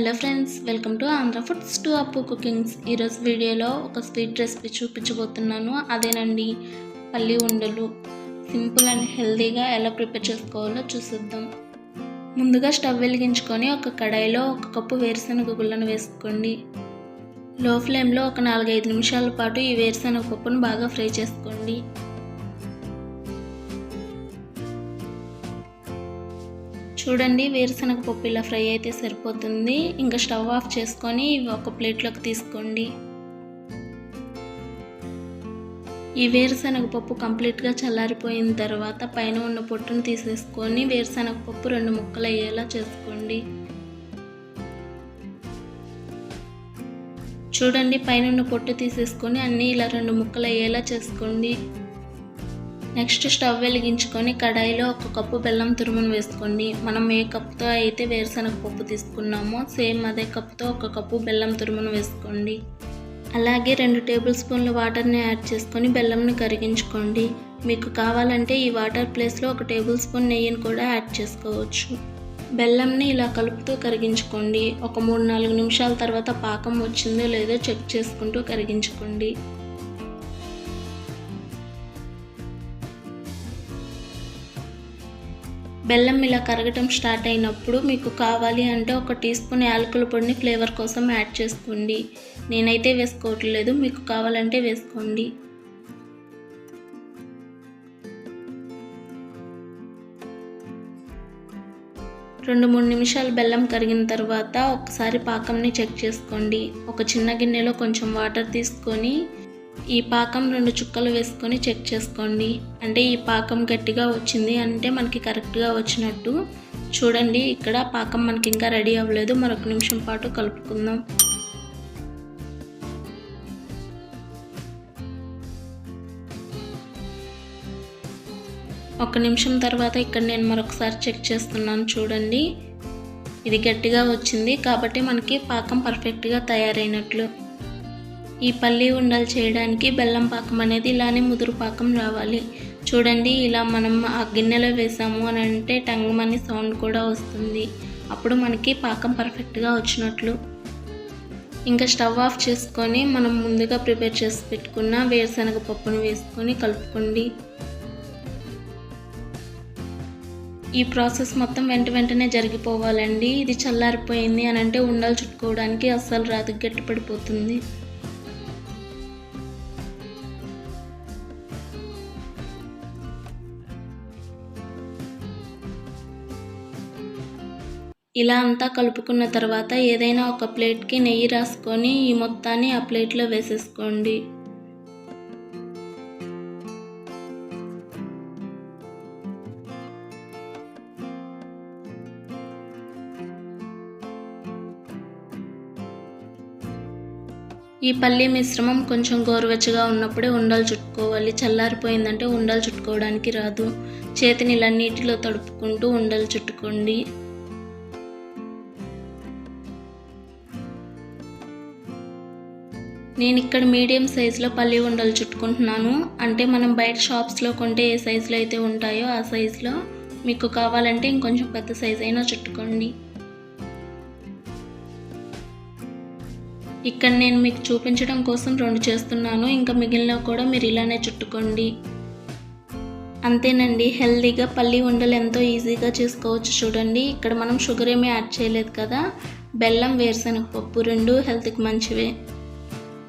Hello friends welcome to Andhra foods to Appu cookings. ఈరోజు వీడియోలో ఒక స్వీట్ రెసిపీ చూపించబోతున్నాను. అదేనండి పల్లి ఉండలు. సింపుల్ అండ్ హెల్తీగా ఎలా ప్రిపేర్ చేసుకోవాలో చూసిద్దాం. ముందుగా స్టవ్ వెలిగించుకొని ఒక కడాయిలో ఒక కప్పు వేరుశనగ గుళ్ళను వేసుకోండి. లో ఫ్లేమ్లో ఒక నాలుగైదు నిమిషాల పాటు ఈ వేరుశనగ పప్పును బాగా ఫ్రై చేసుకోండి. చూడండి వేరుశనగ పప్పు ఇలా ఫ్రై అయితే సరిపోతుంది. ఇంకా స్టవ్ ఆఫ్ చేసుకొని ఇవి ఒక ప్లేట్లోకి తీసుకోండి. ఈ వేరుశనగ పప్పు కంప్లీట్గా చల్లారిపోయిన తర్వాత పైన ఉన్న పొట్టును తీసేసుకొని వేరుశనగ పప్పు రెండు ముక్కలు అయ్యేలా చేసుకోండి. చూడండి పైన ఉన్న పొట్టు తీసేసుకొని అన్నీ ఇలా రెండు ముక్కలు అయ్యేలా చేసుకోండి. నెక్స్ట్ స్టవ్ వెలిగించుకొని కడాయిలో ఒక కప్పు బెల్లం తురుమును వేసుకోండి. మనం ఏ కప్పుతో అయితే వేరుశనగ పప్పు తీసుకున్నామో సేమ్ అదే కప్పుతో ఒక కప్పు బెల్లం తురుమును వేసుకోండి. అలాగే రెండు టేబుల్ స్పూన్ల వాటర్ని యాడ్ చేసుకొని బెల్లంని కరిగించుకోండి. మీకు కావాలంటే ఈ వాటర్ ప్లేస్లో ఒక టేబుల్ స్పూన్ నెయ్యిని కూడా యాడ్ చేసుకోవచ్చు. బెల్లంని ఇలా కలుపుతూ కరిగించుకోండి. ఒక మూడు నాలుగు నిమిషాల తర్వాత పాకం వచ్చిందో లేదో చెక్ చేసుకుంటూ కరిగించుకోండి. బెల్లం ఇలా కరగటం స్టార్ట్ అయినప్పుడు మీకు కావాలి అంటే ఒక టీ స్పూన్ యాలకుల పొడిని ఫ్లేవర్ కోసం యాడ్ చేసుకోండి. నేనైతే వేసుకోవట్లేదు మీకు కావాలంటే వేసుకోండి. రెండు మూడు నిమిషాలు బెల్లం కరిగిన తర్వాత ఒకసారి పాకంని చెక్ చేసుకోండి. ఒక చిన్న గిన్నెలో కొంచెం వాటర్ తీసుకొని ఈ పాకం రెండు చుక్కలు వేసుకొని చెక్ చేసుకోండి. అంటే ఈ పాకం గట్టిగా వచ్చింది అంటే మనకి కరెక్ట్గా వచ్చినట్టు. చూడండి ఇక్కడ పాకం మనకి ఇంకా రెడీ అవ్వలేదు. మరొక నిమిషం పాటు కలుపుకుందాం. ఒక నిమిషం తర్వాత ఇక్కడ నేను మరొకసారి చెక్ చేస్తున్నాను చూడండి. ఇది గట్టిగా వచ్చింది కాబట్టి మనకి పాకం పర్ఫెక్ట్గా తయారైనట్లు. ఈ పల్లి ఉండలు చేయడానికి బెల్లం పాకం అనేది ఇలానే ముదురు పాకం రావాలి. చూడండి ఇలా మనం ఆ గిన్నెలో వేసాము అని అంటే టంగమని సౌండ్ కూడా వస్తుంది. అప్పుడు మనకి పాకం పర్ఫెక్ట్గా వచ్చినట్లు. ఇంకా స్టవ్ ఆఫ్ చేసుకొని మనం ముందుగా ప్రిపేర్ చేసి పెట్టుకున్న వేరుశనగ పప్పును వేసుకొని కలుపుకోండి. ఈ ప్రాసెస్ మొత్తం వెంట వెంటనే జరిగిపోవాలండి. ఇది చల్లారిపోయింది అని అంటే ఉండలు చుట్టుకోవడానికి అస్సలు రాదు గట్టిపడిపోతుంది. ఇలా అంతా కలుపుకున్న తర్వాత ఏదైనా ఒక ప్లేట్కి నెయ్యి రాసుకొని ఈ మొత్తాన్ని ఆ ప్లేట్లో వేసేసుకోండి. ఈ పల్లి మిశ్రమం కొంచెం గోరువెచ్చగా ఉన్నప్పుడే ఉండలు చుట్టుకోవాలి. చల్లారిపోయిందంటే ఉండలు చుట్టుకోవడానికి రాదు. చేతిని ఇలా నీటిలో తడుపుకుంటూ ఉండలు చుట్టుకోండి. నేను ఇక్కడ మీడియం సైజులో పల్లి ఉండలు చుట్టుకుంటున్నాను. అంటే మనం బయట షాప్స్లో కొంటే ఏ సైజులో అయితే ఉంటాయో ఆ సైజులో మీకు కావాలంటే ఇంకొంచెం పెద్ద సైజు అయినా చుట్టుకోండి. ఇక్కడ నేను మీకు చూపించడం కోసం రెండు చేస్తున్నాను. ఇంకా మిగిలిన కూడా మీరు ఇలానే చుట్టుకోండి. అంతేనండి హెల్తీగా పల్లి ఉండలు ఎంతో ఈజీగా చేసుకోవచ్చు చూడండి. ఇక్కడ మనం షుగర్ ఏమీ యాడ్ చేయలేదు కదా. బెల్లం వేరుశనగ పప్పు రెండు హెల్త్కి మంచివే.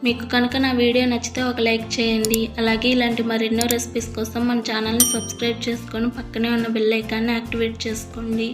మీకు కనుక నా వీడియో నచ్చితే ఒక లైక్ చేయండి. అలాగే ఇలాంటి మరెన్నో రెసిపీస్ కోసం మన ఛానల్ని సబ్స్క్రైబ్ చేసుకొని పక్కనే ఉన్న బెల్ ఐకాన్ని యాక్టివేట్ చేసుకోండి.